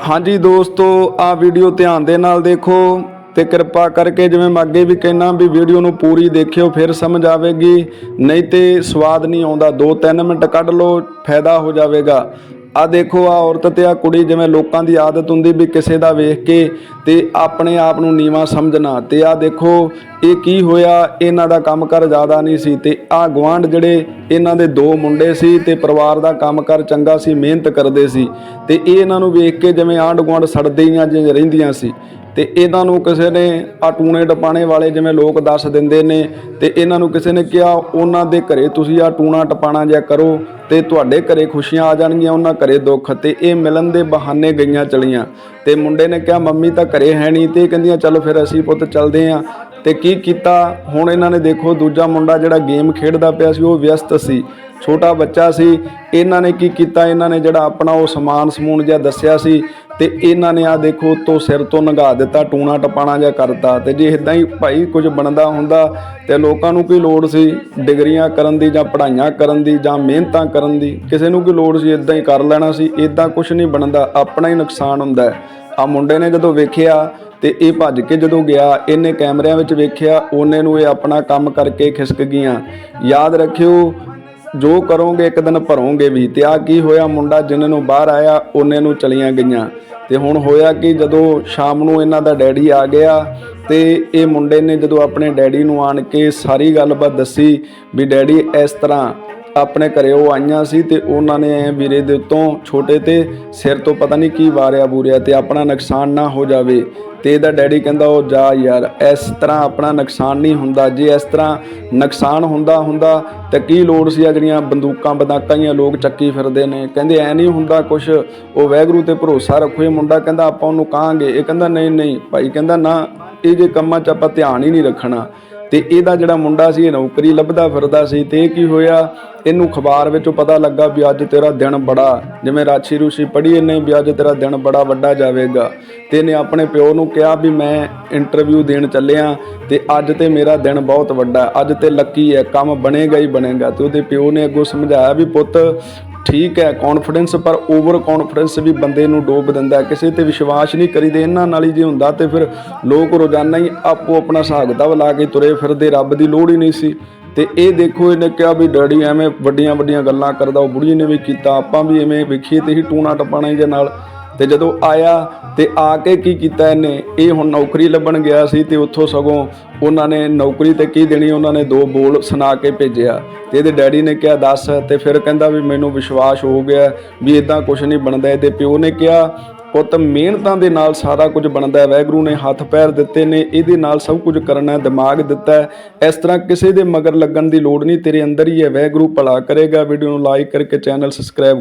ਹਾਂਜੀ ਦੋਸਤੋ, ਆ ਵੀਡੀਓ ਧਿਆਨ ਦੇ ਨਾਲ ਦੇਖੋ ਤੇ ਕਿਰਪਾ ਕਰਕੇ ਜਿਵੇਂ ਮੈਂ ਅੱਗੇ ਵੀ ਕਹਿਣਾ ਵੀ ਵੀਡੀਓ ਨੂੰ ਪੂਰੀ ਦੇਖਿਓ, ਫਿਰ ਸਮਝ ਆਵੇਗੀ। ਨਹੀਂ ਤੇ ਸਵਾਦ ਨਹੀਂ ਆਉਂਦਾ। 2-3 ਮਿੰਟ ਕੱਢ ਲਓ, ਫਾਇਦਾ ਹੋ ਜਾਵੇਗਾ। ਆ ਦੇਖੋ ਆ ਔਰਤ ਤੇ ਆ ਕੁੜੀ ਜਿਵੇਂ ਲੋਕਾਂ ਦੀ ਆਦਤ ਹੁੰਦੀ ਵੀ ਕਿਸੇ ਦਾ ਵੇਖ ਕੇ ਤੇ ਆਪਣੇ ਆਪ ਨੂੰ ਨੀਵਾ ਸਮਝਣਾ ਤੇ ਆ ਦੇਖੋ ਇਹ ਕੀ ਹੋਇਆ, ਇਹਨਾਂ ਦਾ ਕੰਮਕਾਰ ਜ਼ਿਆਦਾ ਨਹੀਂ ਸੀ ਤੇ ਆ ਗਵਾਂਢ ਜਿਹੜੇ ਇਹਨਾਂ ਦੇ ਦੋ ਮੁੰਡੇ ਸੀ ਤੇ ਪਰਿਵਾਰ ਦਾ ਕੰਮਕਾਰ ਚੰਗਾ ਸੀ, ਮਿਹਨਤ ਕਰਦੇ ਸੀ ਤੇ ਇਹ ਇਹਨਾਂ ਨੂੰ ਵੇਖ ਕੇ ਜਿਵੇਂ ਆਂਢ ਗੁਆਂਢ ਸੜਦੇ ਹੀ ਜਿਵੇਂ ਰਹਿੰਦੀਆਂ ਸੀ। ਤੇ ਇਹਨਾਂ ਨੂੰ ਕਿਸੇ ਨੇ ਆ ਟੂਣੇ ਟਪਾਣੇ ਵਾਲੇ ਜਿਵੇਂ ਲੋਕ ਦੱਸ ਦਿੰਦੇ ਨੇ ਤੇ ਇਹਨਾਂ ਨੂੰ ਕਿਸੇ ਨੇ ਕਿਹਾ, ਉਹਨਾਂ ਦੇ ਘਰੇ ਤੁਸੀਂ ਆ ਟੂਣਾ ਟਪਾਣਾ ਜਿਆ ਕਰੋ ਤੇ ਤੁਹਾਡੇ ਘਰੇ ਖੁਸ਼ੀਆਂ ਆ ਜਾਣਗੀਆਂ, ਉਹਨਾਂ ਘਰੇ ਦੁੱਖ ਤੇ ਇਹ ਮਿਲਣ ਦੇ ਬਹਾਨੇ ਗਈਆਂ ਚਲੀਆਂ। ਤੇ ਮੁੰਡੇ ਨੇ ਕਿਹਾ, ਮੰਮੀ ਤਾਂ ਘਰੇ ਹੈ ਨਹੀਂ। ਤੇ ਇਹ ਕਹਿੰਦੀਆਂ, ਚਲੋ ਫਿਰ ਅਸੀਂ ਪੁੱਤ ਚੱਲਦੇ ਆਂ। ਤੇ ਕੀ ਕੀਤਾ? ਹੁਣ ਇਹਨਾਂ ਨੇ ਦੇਖੋ, ਦੂਜਾ ਮੁੰਡਾ ਜਿਹੜਾ ਗੇਮ ਖੇਡਦਾ ਪਿਆ ਸੀ, ਉਹ ਵਿਅਸਤ ਸੀ। ਛੋਟਾ ਬੱਚਾ ਸੀ। ਇਹਨਾਂ ਨੇ ਕੀ ਕੀਤਾ? ਇਹਨਾਂ ਨੇ ਜਿਹੜਾ ਆਪਣਾ ਉਹ ਸਮਾਨ ਸਮੂਨ ਜਿਹਾ ਦੱਸਿਆ ਸੀ। ਤੇ ਇਹਨਾਂ ਨੇ ਆ ਦੇਖੋ ਤੋਂ ਸਿਰ ਤੋਂ ਨਗਾ ਦਿੱਤਾ, ਟੂਣਾ ਟਪਾਣਾ ਜਾਂ ਕਰਤਾ। ਤੇ ਜੇ ਇਦਾਂ ਹੀ ਭਾਈ ਕੁਝ ਬਣਦਾ ਹੁੰਦਾ ਤੇ ਲੋਕਾਂ ਨੂੰ ਕੀ ਲੋੜ ਸੀ ਡਿਗਰੀਆਂ ਕਰਨ ਦੀ ਜਾਂ ਪੜ੍ਹਾਈਆਂ ਕਰਨ ਦੀ ਜਾਂ ਮਿਹਨਤਾਂ ਕਰਨ ਦੀ, ਕਿਸੇ ਨੂੰ ਕੀ ਲੋੜ ਸੀ ਇਦਾਂ ਹੀ ਕਰ ਲੈਣਾ ਸੀ ਇਦਾਂ ਕੁਝ ਨਹੀਂ ਬਣਦਾ, ਆਪਣਾ ਹੀ ਨੁਕਸਾਨ ਹੁੰਦਾ ਆ ਮੁੰਡੇ ਨੇ ਜਦੋਂ ਵੇਖਿਆ ਤੇ ਇਹ ਭੱਜ ਕੇ ਜਦੋਂ ਗਿਆ, ਇਹਨੇ ਕੈਮਰਿਆਂ ਵਿੱਚ ਵੇਖਿਆ, ਉਹਨੇ ਨੂੰ ਇਹ ਆਪਣਾ ਕੰਮ ਕਰਕੇ ਖਿਸਕ ਗਈਆਂ। ਯਾਦ ਰੱਖਿਓ ਜੋ ਕਰੋਗੇ, ਇੱਕ ਦਿਨ ਭਰੋਗੇ ਵੀ। ਤੇ ਆ ਕੀ ਹੋਇਆ? ਮੁੰਡਾ ਜਿੰਨੇ ਨੂੰ ਬਾਹਰ ਆਇਆ, ਉਹਨੇ ਨੂੰ ਚਲੀਆਂ ਗਈਆਂ। ਤੇ ਹੁਣ ਹੋਇਆ ਕਿ? ਜਦੋਂ ਸ਼ਾਮ ਨੂੰ ਇਹਨਾਂ ਦਾ ਡੈਡੀ ਆ ਗਿਆ ਤੇ ਇਹ ਮੁੰਡੇ ਨੇ ਜਦੋਂ ਆਪਣੇ ਡੈਡੀ ਨੂੰ ਆਣ ਕੇ ਸਾਰੀ ਗੱਲਬਾਤ ਦੱਸੀ ਵੀ ਡੈਡੀ ਇਸ ਤਰ੍ਹਾਂ ਆਪਣੇ ਘਰੇ ਉਹ ਆਈਆਂ ਸੀ ਤੇ ਉਹਨਾਂ ਨੇ ਵੀਰੇ ਦੇ ਉੱਤੋਂ ਛੋਟੇ ਤੇ ਸਿਰ ਤੋਂ ਪਤਾ ਨਹੀਂ ਕੀ ਵਾਰਿਆ ਬੂਰਿਆ ਤੇ ਆਪਣਾ ਨੁਕਸਾਨ ਨਾ ਹੋ ਜਾਵੇ। ਤੇ ਇਹਦਾ ਡੈਡੀ ਕਹਿੰਦਾ, ਉਹ ਜਾ ਯਾਰ, ਇਸ ਤਰ੍ਹਾਂ ਆਪਣਾ ਨੁਕਸਾਨ ਨਹੀਂ ਹੁੰਦਾ। ਜੇ ਇਸ ਤਰ੍ਹਾਂ ਨੁਕਸਾਨ ਹੁੰਦਾ ਹੁੰਦਾ ਤਾਂ ਕੀ ਲੋੜ ਸੀ ਆ ਜਿਹੜੀਆਂ ਬੰਦੂਕਾਂ, ਬਦਾਕਾਂ ਹੀ ਲੋਕ ਚੱਕੀ ਫਿਰਦੇ ਨੇ? ਕਹਿੰਦੇ, ਐ ਨਹੀਂ ਹੁੰਦਾ ਕੁਛ। ਉਹ ਵੈਗਰੂ ਤੇ ਭਰੋਸਾ ਰੱਖੋ, ਇਹ ਮੁੰਡਾ ਕਹਿੰਦਾ, ਆਪਾਂ ਉਹਨੂੰ ਕਹਾਂਗੇ। ਇਹ ਕਹਿੰਦਾ, ਨਹੀਂ ਨਹੀਂ। ਭਾਈ ਕਹਿੰਦਾ, ਨਾ, ਇਹ ਜੇ ਕੰਮਾਂ 'ਚ ਆਪਾਂ ਧਿਆਨ ਹੀ ਨਹੀਂ ਰੱਖਣਾ। ਤੇ ਇਹਦਾ ਜਿਹੜਾ ਮੁੰਡਾ ਸੀ, ਇਹ ਨੌਕਰੀ ਲੱਭਦਾ ਫਿਰਦਾ ਸੀ, ਤੇ ਇਹ ਕੀ ਹੋਇਆ? ਇਹਨੂੰ ਅਖਬਾਰ ਵਿੱਚੋਂ ਪਤਾ ਲੱਗਾ ਵੀ ਅੱਜ ਤੇਰਾ ਦਿਨ ਬੜਾ, ਜਿਵੇਂ ਰਾਛੀ ਰੂਸ਼ੀ ਪੜ੍ਹੀ ਇਹਨੇ ਵੀ ਅੱਜ ਤੇਰਾ ਦਿਨ ਬੜਾ ਵੱਡਾ ਜਾਵੇਗਾ। ਤੇ ਇਹਨੇ ਆਪਣੇ ਪਿਓ ਨੂੰ ਕਿਹਾ ਵੀ ਮੈਂ ਇੰਟਰਵਿਊ ਦੇਣ ਚੱਲਿਆ ਤੇ ਅੱਜ ਤੇ ਮੇਰਾ ਦਿਨ ਬਹੁਤ ਵੱਡਾ, ਅੱਜ ਤੇ ਲੱਕੀ ਹੈ, ਕੰਮ ਬਣੇਗਾ ਹੀ ਬਣੇਗਾ। ਤੇ ਉਹਦੇ ਪਿਓ ਨੇ ਅੱਗੋਂ ਸਮਝਾਇਆ ਵੀ ਪੁੱਤ ਠੀਕ ਹੈ ਕੌਨਫੀਡੈਂਸ ਪਰ ਓਵਰ ਕੌਨਫੀਡੈਂਸ ਵੀ ਬੰਦੇ ਨੂੰ ਡੋਬ ਦਿੰਦਾ ਕਿਸੇ ਤੇ ਵਿਸ਼ਵਾਸ ਨਹੀਂ ਕਰੀਦੇ ਇਹਨਾਂ ਨਾਲ ਹੀ ਜੇ ਹੁੰਦਾ ਤੇ ਫਿਰ ਲੋਕ ਰੋਜ਼ਾਨਾ ਹੀ ਆਪੋ ਆਪਣਾ ਹਿਸਾਬ ਕਿਤਾਬ ਲਾ ਕੇ ਤੁਰੇ ਫਿਰਦੇ, ਰੱਬ ਦੀ ਲੋੜ ਹੀ ਨਹੀਂ ਸੀ। ਤੇ ਇਹ ਦੇਖੋ, ਇਹਨੇ ਕਿਹਾ ਵੀ ਡੈਡੀ ਐਵੇਂ ਵੱਡੀਆਂ ਵੱਡੀਆਂ ਗੱਲਾਂ ਕਰਦਾ, ਉਹ ਬੁੜੀ ਨੇ ਵੀ ਕੀਤਾ, ਆਪਾਂ ਵੀ ਐਵੇਂ ਵੇਖੀਏ ਤੇ ਹੀ ਟੂਣਾ ਟਪਾਣਾ ਇਹਦੇ ਨਾਲ। ਤੇ ਜਦੋਂ ਆਇਆ ਤੇ ਆ ਕੇ ਕੀ ਕੀਤਾ ਇਹਨੇ? ਇਹ ਹੁਣ ਨੌਕਰੀ ਲੱਭਣ ਗਿਆ ਸੀ ਤੇ ਉੱਥੋਂ ਸਗੋਂ ਉਹਨਾਂ ਨੇ ਨੌਕਰੀ ਤੇ ਕੀ ਦੇਣੀ, ਉਹਨਾਂ ਨੇ ਦੋ ਬੋਲ ਸੁਣਾ ਕੇ ਭੇਜਿਆ ਤੇ ਇਹਦੇ ਡੈਡੀ ਨੇ ਕਿਹਾ, ਦੱਸ। ਤੇ ਫਿਰ ਕਹਿੰਦਾ ਵੀ ਮੈਨੂੰ ਵਿਸ਼ਵਾਸ ਹੋ ਗਿਆ ਵੀ ਇਦਾਂ ਕੁਝ ਨਹੀਂ ਬਣਦਾ। ਇਹਦੇ ਪਿਓ ਨੇ ਕਿਹਾ, ਪੁੱਤ, ਮਿਹਨਤਾਂ ਦੇ ਨਾਲ ਸਾਰਾ ਕੁਝ ਬਣਦਾ ਹੈ। ਵੈਗਰੂ ਨੇ ਹੱਥ ਪੈਰ ਦਿੱਤੇ ਨੇ, ਇਹਦੇ ਨਾਲ ਸਭ ਕੁਝ ਕਰਨਾ ਹੈ, ਦਿਮਾਗ ਦਿੱਤਾ ਹੈ। ਇਸ ਤਰ੍ਹਾਂ ਕਿਸੇ ਦੇ ਮਗਰ ਲੱਗਣ ਦੀ ਲੋੜ ਨਹੀਂ, ਤੇਰੇ ਅੰਦਰ ਹੀ ਹੈ। ਵੈਗਰੂ ਭਲਾ ਕਰੇਗਾ। ਵੀਡੀਓ ਨੂੰ ਲਾਈਕ ਕਰਕੇ ਚੈਨਲ ਸਬਸਕ੍ਰਾਈਬ